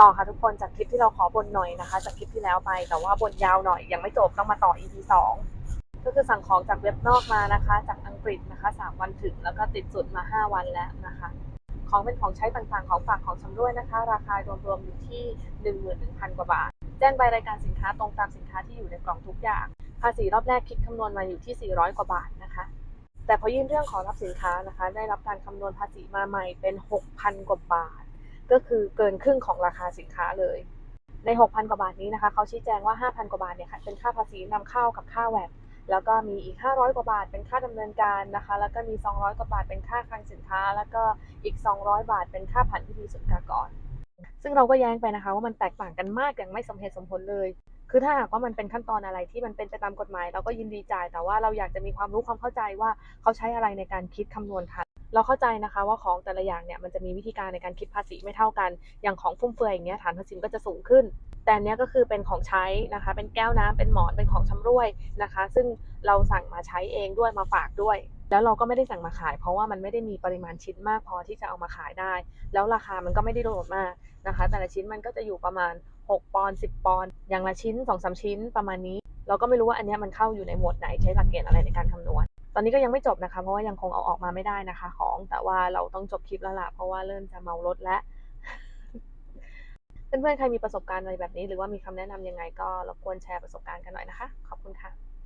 ต่อค่ะทุกคนจากคลิปที่เราขอบนหน่อยนะคะ จากคลิปที่แล้วไป แต่ว่าบนยาวหน่อยยังไม่จบต้องมาต่อ EP 2ก็คือสั่งของจากเว็บนอกมานะคะ จากอังกฤษนะคะ3วันถึงแล้วก็ติดสุดมา5วันแล้วนะคะ ของเป็นของใช้ต่างๆ ของฝากของชำร่วยนะคะ ราคารวมๆอยู่ที่11,000กว่าบาท แจ้งใบรายการสินค้าตรงตามสินค้าที่อยู่ในกล่องทุกอย่าง ภาษีรอบแรกคิดคำนวณมาอยู่ที่ 400 กว่าบาทนะคะแต่พอยื่นเรื่องขอรับสินค้านะคะ ได้รับการคำนวณภาษีมาใหม่เป็น 6,000 กว่าบาท ก็คือเกินครึ่งของราคาสินค้าเลย ใน 6,000 กว่าบาทนี้นะคะเขาชี้แจงว่า 5,000 กว่าบาทเนี่ยค่ะเป็นค่าภาษีนำเข้ากับค่าแวดแล้วก็มีอีก 500 กว่าบาทเป็นค่าดำเนินการนะคะ แล้วก็มี 200 กว่าบาทเป็นค่าคลังสินค้า แล้วก็อีก 200 บาทเป็นค่าผ่านพิธีศุลกากรซึ่งเราก็แย้งไปนะคะ ว่ามันแตกต่างกันมากอย่างไม่สมเหตุสมผลเลย คือถ้าหากว่ามันเป็นขั้นตอนอะไรที่มันเป็นไปตามกฎหมาย เราก็ยินดีจ่าย แต่ว่าเราอยากจะมีความรู้ความเข้าใจว่าเขาใช้อะไรในการคิดคำนวณทัน เราเข้าใจนะคะว่าของแต่ละอย่างเนี่ยมันจะมีวิธีการในการคิดภาษีไม่เท่ากัน อย่างของฟุ่มเฟือยอย่างเงี้ยฐานภาษีก็จะสูงขึ้น แต่เนี้ยก็คือเป็นของใช้นะคะ เป็นแก้วน้ำเป็นหมอนเป็นของชำรวยนะคะ ซึ่งเราสั่งมาใช้เองด้วยมาฝากด้วย แล้วเราก็ไม่ได้สั่งมาขาย เพราะว่ามันไม่ได้มีปริมาณชิ้นมากพอที่จะเอามาขายได้ แล้วราคามันก็ไม่ได้โดดมากนะคะ แต่ละชิ้นมันก็จะอยู่ประมาณ 6 ปอนด์10 ปอนด์อย่างละชิ้น2อสชิ้นประมาณนี้ เราก็ไม่รู้ว่าอันเนี้ยมันเข้าอยู่ในหมวดไหนใช้หลักเกณฑ์อะไรในการคำนวณ อนนี้ก็ยังไม่จบนะคะ เพราะว่ายังคงเอาออกมาไม่ได้นะคะ ของ แต่ว่าเราต้องจบคลิปแล้วล่ะ เพราะว่าเริ่มจะเมารถแล้วเพื่อนๆใครมีประสบการณ์อะไรแบบนี้ หรือว่ามีคำแนะนำยังไงก็รบกวนแชร์ประสบการณ์กันหน่อยนะคะ ขอบคุณค่ะ